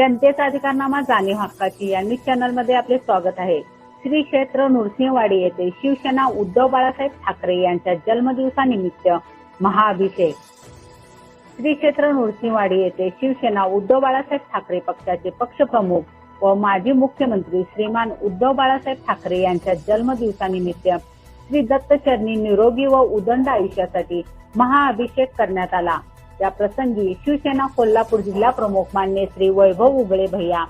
जनतेचा अधिकारनामा जाणीव हक्काची या न्यूज चॅनलमध्ये आपले स्वागत आहे. श्री क्षेत्र नृसिंहवाडी येथे शिवसेना उद्धव बाळासाहेब ठाकरे यांच्या जन्मदिवसानिमित्त महाअभिषेक. श्री क्षेत्र नृसिंहवाडी येथे शिवसेना उद्धव बाळासाहेब ठाकरे पक्षाचे पक्षप्रमुख व माजी मुख्यमंत्री श्रीमान उद्धव बाळासाहेब ठाकरे यांच्या जन्मदिवसानिमित्त श्री दत्तचरणी निरोगी व उदंड आयुष्यासाठी महाअभिषेक करण्यात आला. या प्रसंगी शिवसेना कोल्हापूर जिल्हा प्रमुख मान्य श्री वैभव उगळे भैया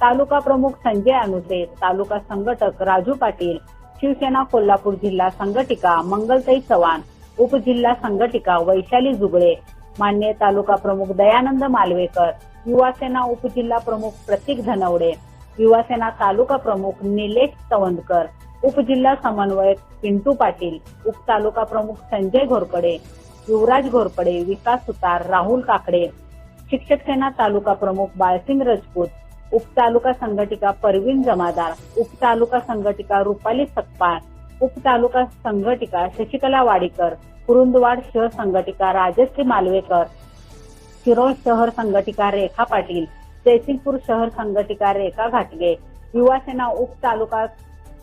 तालुका प्रमुख संजय अनुसे तालुका संघटक राजू पाटील शिवसेना कोल्हापूर जिल्हा संघटिका मंगलताई चव्हाण उपजिल्हा संघटिका वैशाली जुगळे मान्य तालुका प्रमुख दयानंद मालवेकर युवासेना उपजिल्हा प्रमुख प्रतीक धनवडे युवासेना तालुका प्रमुख निलेश चवंदकर उपजिल्हा समन्वयक पिंटू पाटील उपतालुका प्रमुख संजय घोरपडे युवराज घोरपडे विकास सुतार राहुल काकडे शिक्षक सेना तालुका प्रमुख बाळसिंग राजपूत उपतालुका संघटिका परवीन जमादार उपतालुका संघटिका रुपाली सकपाळ उपतालुका संघटिका शशिकला वाडीकर कुरुंदवाड शहर संघटिका राजश्री मालवेकर शिरोळ शहर संघटिका रेखा पाटील जयसिंगपूर शहर संघटिका रेखा घाटगे युवासेना उप तालुका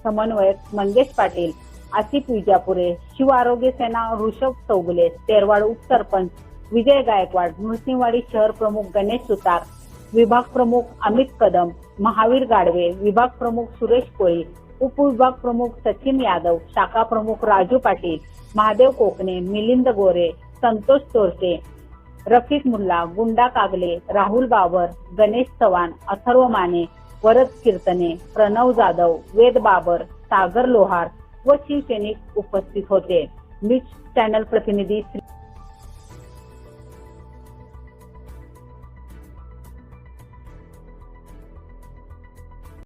समन्वयक मंगेश पाटील आसिफ विजापुरे शिव आरोग्य सेना ऋषभ चौगुले तेरवाड उपसरपंच विजय गायकवाड नृसिंहवाडी शहर प्रमुख गणेश सुतार विभाग प्रमुख अमित कदम महावीर गाडवे विभाग प्रमुख सुरेश कोळी उपविभाग प्रमुख सचिन यादव शाखा प्रमुख राजू पाटील महादेव कोकणे मिलिंद गोरे संतोष तोरटे रफिक मुल्ला गुंडा कागले राहुल बाबर गणेश चव्हाण अथर्व माने वरद कीर्तने प्रणव जाधव वेद बाबर सागर लोहार व शिवसैनिक उपस्थित होते. न्यूज चॅनल प्रतिनिधी श्री